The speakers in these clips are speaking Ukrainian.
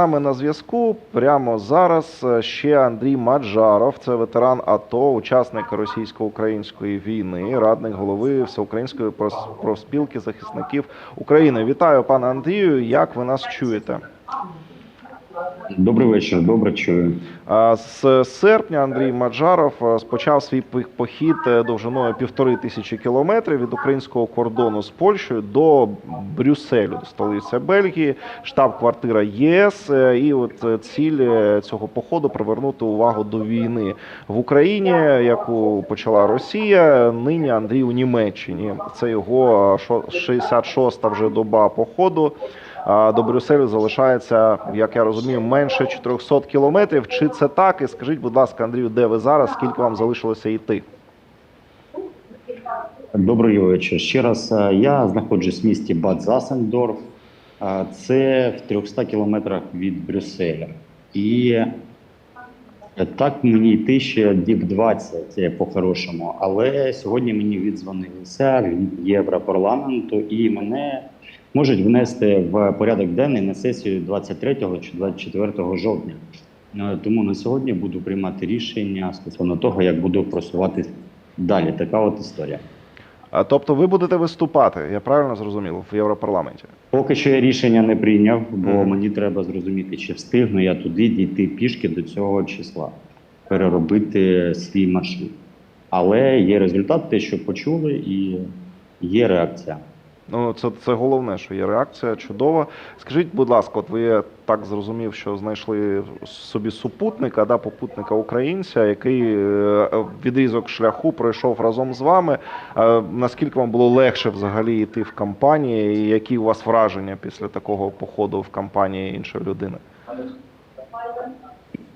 нами на зв'язку прямо зараз е, ще Андрій Маджаров, це ветеран АТО, учасник російсько-української війни, радник голови Всеукраїнської профспілки захисників України. Вітаю, пане Андрію. Як ви нас чуєте? Добрий вечір, добре чую. З серпня Андрій Маджаров спочав свій похід е, довжиною півтори тисячі кілометрів від українського кордону з Польщею до Брюсселю, до столиці Бельгії, штаб-квартира ЄС. Е, І от е, ціль цього походу привернути увагу до війни в Україні, яку почала Росія. Нині Андрій у Німеччині. Це його е, шо- 66-та вже доба походу. До Брюсселю залишається, як я розумію, менше 400 кілометрів. Чи це так? І скажіть, будь ласка, Андрію, де ви зараз? Скільки вам залишилося йти? Добрий вечір. Ще раз е, я знаходжусь в місті Бад Засендорф. Е, Це в 300 кілометрах від Брюсселя. І е, так мені йти ще діб 20 е, по-хорошому. Але сьогодні мені віддзвонилися від Європарламенту і мене можуть внести в порядок денний на сесію 23 чи 24 жовтня. Е, Тому на сьогодні буду приймати рішення стосовно того, як буду просуватись далі. Така от історія. А, Тобто ви будете виступати, я правильно зрозумів, в Європарламенті? Поки що я рішення не прийняв, бо Мгм. мені треба зрозуміти, чи встигну я туди дійти пішки до цього числа, переробити свій маршрут. Але є результат, те, що почули, і є реакція. Ну, це, це головне, що є реакція чудова. Скажіть, будь ласка, от ви так зрозумів, що знайшли собі супутника, да, попутника українця, який е, відрізок шляху пройшов разом з вами. Наскільки вам було легше взагалі йти в кампанії, і які у вас враження після такого походу в кампанії іншої людини?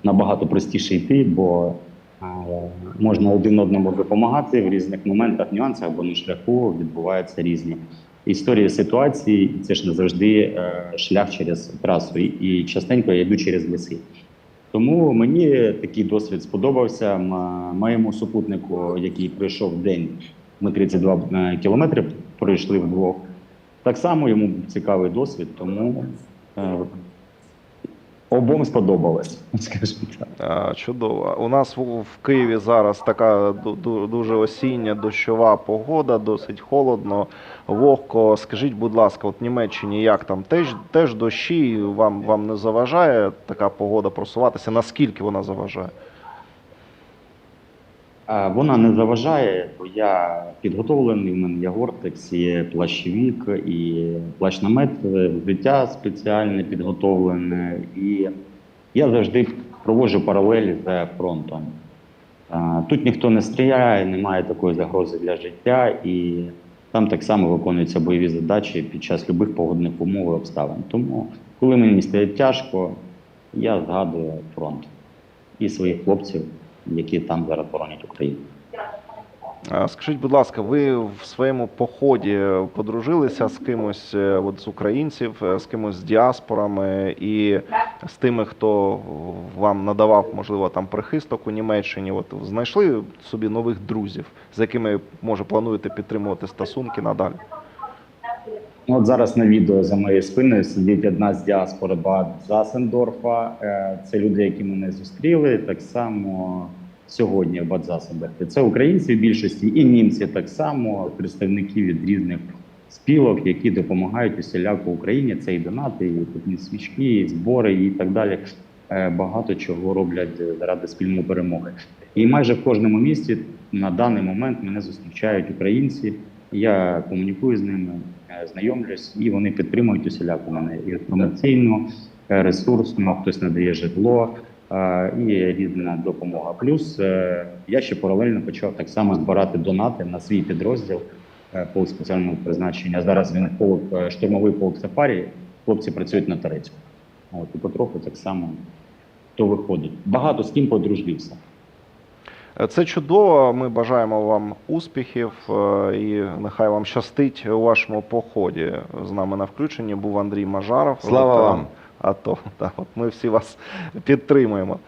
Набагато простіше йти, бо е, можна один одному допомагати в різних моментах, нюансах, бо на шляху відбуваються різні історії ситуації, це ж не завжди е, шлях через трасу. І- частенько я йду через ліси. Тому мені такий досвід сподобався. Моєму супутнику, який пройшов день, ми 32 е, кілометри пройшли вдвох. Так само йому цікавий досвід, тому е, обом сподобалось, скажімо так. Чудово. У нас в, Києві зараз така ду- ду- дуже осіння дощова погода, досить холодно, вогко. Скажіть, будь ласка, от Німеччині як там? Теж, теж дощі вам, вам не заважає така погода просуватися? Наскільки вона заважає? Вона не заважає, бо я підготовлений. У мене є гортекс, є плащовік і плащ-намет, е, взуття спеціальне підготовлене. І я завжди проводжу паралель з фронтом. Тут ніхто не стріляє, немає такої загрози для життя, і там так само виконуються бойові задачі під час будь-яких погодних умов і обставин. Тому, коли мені стає тяжко, я згадую фронт і своїх хлопців, які там зараз боронять Україну. Скажіть, будь ласка, ви в своєму поході подружилися з кимось е, от, з українців, е, з кимось з діаспорами і з тими, хто вам надавав, можливо, там прихисток у Німеччині? От знайшли собі нових друзів, з якими може плануєте підтримувати стосунки надалі? Ну, От зараз на відео за моєю спиною сидить одна з діаспори Бад Засендорфа. Е, Це люди, які мене зустріли. Так само сьогодні в Бад Засендорфі. Це українці в більшості і німці так само, представники від різних спілок, які допомагають усіляко Україні. Це і донати, і купні свічки, і збори, і так далі. Е, Багато чого роблять заради спільної перемоги. І майже в кожному місті на даний момент мене зустрічають українці. Я комунікую з ними, знайомлюсь, і вони підтримують усіляко мене і інформаційно, е, ресурсно, хтось надає житло е, і різна допомога. Плюс е, я ще паралельно почав так само збирати донати на свій підрозділ е, полк спеціального призначення. Зараз він полк е, штурмовий полк сафарі. Хлопці працюють на Тарецьку. От і потроху так само то виходить. Багато з ким подружився. Це чудово. Ми бажаємо вам успіхів е, і нехай вам щастить у вашому поході. З нами на включенні був Андрій Мажаров. Слава вам! АТО. Так, от ми всі вас підтримуємо.